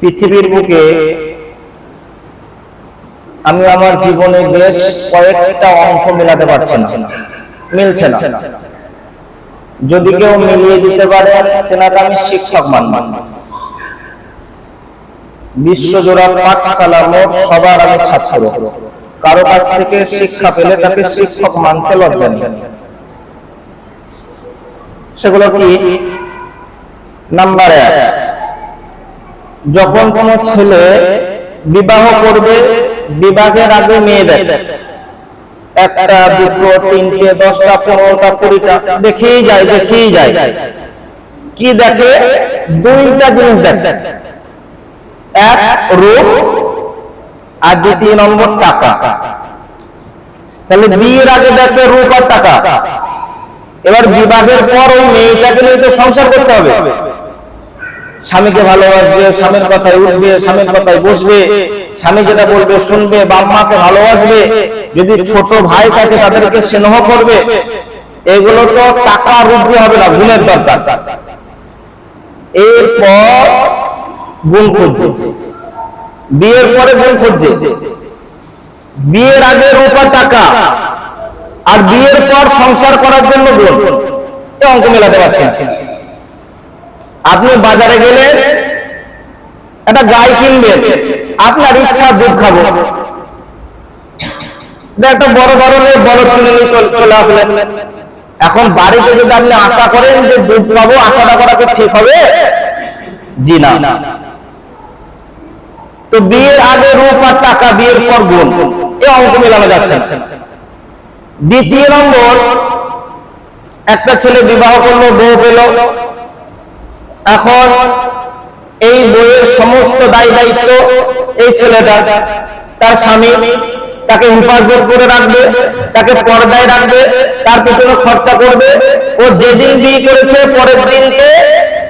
পৃথিবীর বুকে আমি আমার জীবনে বেশ কয়েকটা অঙ্ক মেলাতে পারছি না। মিলছে না। যদি কেউ মিলিয়ে দিতে পারে, তেনাকে আমি শিক্ষক মানব। বিশ্বজোড়া মোট সবার ছাত্র। কারও কাছ থেকে শিক্ষা পেলে তাকে শিক্ষক মানতে লজ্জা নেই। সেগুলো কি? নাম্বার এক। যখন কোন ছেলে বিবাহ করবে, বিবাহের আগে মেয়ে দেখে। একটা, দুটো, তিনটে, দশটা, পনেরোটা, কুড়িটা, দেখেই যায় দেখেই যায়। কি দেখে? দুইটা জিনিস দেখে। এক রূপ আর দ্বিতীয় নম্বর টাকা। তাহলে বিয়ের আগে দেখে রূপ আর টাকা। এবার বিবাহের পর ওই মেয়েটাকে নিয়ে তো সংসার করতে হবে। স্বামীকে ভালোবাসবে, স্বামীর কথায় উঠবে, স্বামীর কথায় বসবে, স্বামী যেটা বলবে, শুনবে বাম্মাকে ভালোবাসবে, যদি ছোট ভাই থাকে তাদেরকে স্নেহ করবে, এগুলো তো টাকা রূপে হবে না, গুণের দরকার। এরপর গুণ খুঁজছে। বিয়ের পরে গুণ খুঁজছে। বিয়ের আগে রূপা টাকা, আর বিয়ের পর সংসার করার জন্য গুণ। অঙ্ক মেলাতে পারছেন আপনি বাজারে গেলে একটা গাই কিনবেন। আপনার ইচ্ছা দুধ খাব। একটা বড় ধরনের বড় কিনে চল- আসলেন এখন বাড়িতে যদি আপনি আশা করেন যে দুধ পাবো, আশাটা করা কি ঠিক হবে? জি না। তো বিয়ের আগে রূপ আর টাকা বিয়ের পর গুণ। এই অঙ্ক মেলানো যাচ্ছে। দ্বিতীয় নম্বর, একটা ছেলে বিবাহ করল, বউ পেল। এখন এই বইয়ের সমস্ত দায় দায়িত্ব এই ছেলেটা তার স্বামী তাকে হেফাজত করে রাখবে, তাকে পর্দায় রাখবে, তার পেছনে খরচা করবে। ও যেদিন বিয়ে করেছে, পরের দিনকে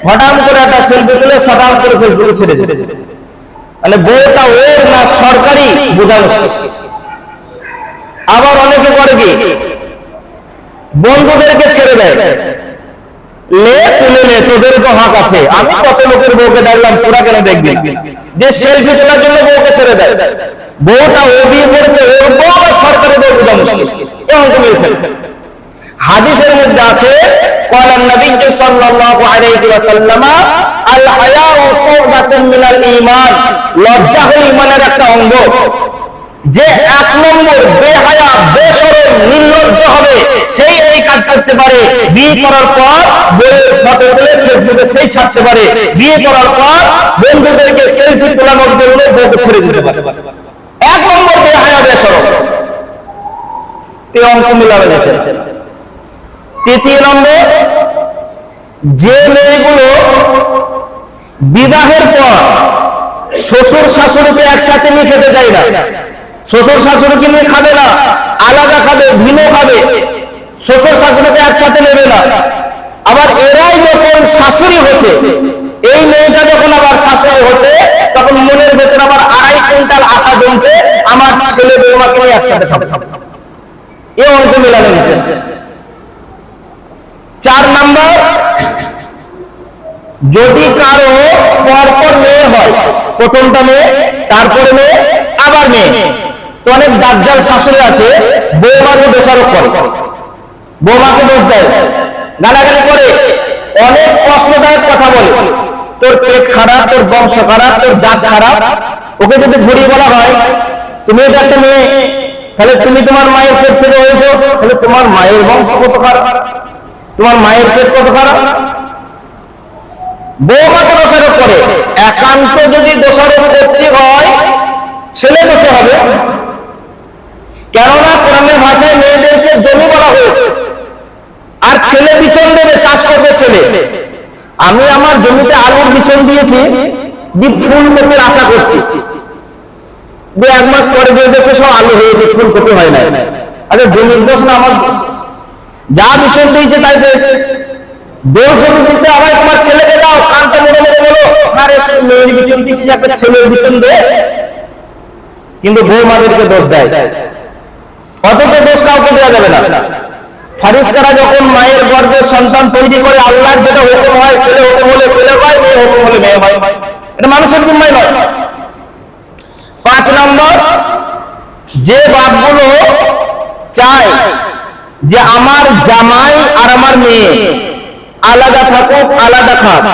হঠাৎ করে একটা সেলফি তুলে সটাম করে ফেসবুকে ছেড়ে ছেড়ে মানে বউটা ওর না, সরকারি বোঝা আবার অনেকে করে কি? বন্ধুদেরকে ছেড়ে দেয়। লে তুলে নে তোদের তো হক আছে আমি কত লোকের বউকে দেখলাম তোরা কেন দেখবি যে সেলফি তোলার জন্য বউকে ছেড়ে দেয় বউটা ও বিয়ে করছে ওর বউ বা সরকারি বউ বোঝা মুশকিল এ অঙ্ক মিলছে হাদিসের মধ্যে আছে قال النبي صلى الله عليه وسلم الحياء شعبة من الإيمان লজ্জা হলো ইমানের একটা অঙ্গ যে এক নম্বর বেহায়া বেসরম নির্লজ্জ হবে। সেই এই কাজ করতে পারে। বিয়ে করার পর ফটো তুলে ফেসবুকে সেই ছাড়তে পারে। বিয়ে করার পর বন্ধুদেরকে সেলফি বলে বউকে ছেড়ে দিতে পারে। এক নম্বর বেহায়া এই অঙ্ক তৃতীয় নম্বর, যে মেয়েগুলো বিবাহের পর শ্বশুর শাশুড়িকে একসাথে নিয়ে খেতে চাই না শ্বশুর শাশুড়িকে নিয়ে খাবে না, আলাদা খাবে, ভিন্ন খাবে, শ্বশুর শাশুড়িকে একসাথে নেবে না। আবার এরাই যখন শাশুড়ি হচ্ছে, এই মেয়েটা যখন আবার শাশুড়ি হচ্ছে, তখন মনের ভেতরে আবার আড়াই কুইন্টাল আশা জমছে, আমার ছেলে বৌমাকে একসাথে এ অঙ্ক মেলানো হয়েছে। চার নাম্বার, যদি কারও পরপর মেয়ে হয়, প্রথমটা মেয়ে, তারপরে মেয়ে, আবার মেয়ে। তো অনেক দাজ্জাল শাশুড়ি আছে, বৌমাকে দোষারোপ করে। বৌমাকে দোষ দেয়। গালাগালি করে। অনেক কষ্টদায়ক কথা বলে। তোর পেট খারাপ, তোর বংশ খারাপ, তোর জাত খারাপ। ওকে যদি ঘুরিয়ে বলা হয়, তুমি এটা একটা মেয়ে, তাহলে তুমি তোমার মায়ের পেট থেকে হয়েছো, তাহলে তোমার মায়ের বংশ কত খারাপ? তোমার মায়ের পেট কত খারাপ? বৌমাকে দোষারোপ করে। একান্ত যদি দোষারোপ করতে হয়, ছেলে দোষে হবে। কেননা কোরআনের ভাষায় মেয়েদেরকে জমি বলা হয়েছে। আর ছেলে বিচন দেবে, চাষ করবে ছেলে। আমি আমার জমিতে আলুর বিচন দিয়েছি দি ফুলকপির আশা করছি। দিয়ে এক মাস পরে দিয়ে দেখে সব আলু হয়েছে ফুলকপি হয় না আচ্ছা জমির দোষ না আমার? যা বিচন দিয়েছে তাই পেয়েছে। দোষ যদি দিতে আবার তোমার ছেলেকে দাও, কানটা মেরে মেরে বলো আরে মেয়ের বিচন দিচ্ছি একটা ছেলের বিচন দে। কিন্তু বৌমাদেরকে দোষ দেয়। অথচ দোষ কাউকে দেওয়া যাবে না। ফারিস্তারা যখন মায়ের সন্তান তৈরি করে যেটা হুকুম হয়, ছেলে হুকুম হলে ছেলে মেয়ে হুকুম হলে মেয়ে এটা মানুষের নয়। পাঁচ নম্বর, যে বাপগুলো চায় যে আমার জামাই আর আমার মেয়ে আলাদা থাকুক, আলাদা থাক,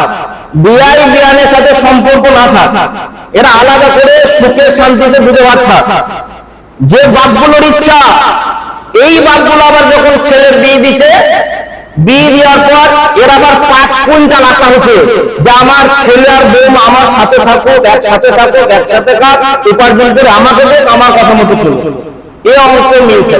বিয়াই বিয়ানের সাথে সম্পর্ক না থাক, এরা আলাদা করে সুখে শান্তিতে বুঝে ভাত থাক যে বাপগুলোর ইচ্ছা, এই বাপগুলো আবার যখন ছেলের বিয়ে দিচ্ছে বিয়ে দেওয়ার পর এর আবার পাঁচ কুইন্টাল আশা হচ্ছে যে আমার ছেলে আর বোম আমার সাথে থাকুক, একসাথে থাকুক, একসাথে থাক উপার্জন করে আমাকে দেখ আমার কথা মতো চলুক। এই অবস্থা মিলছে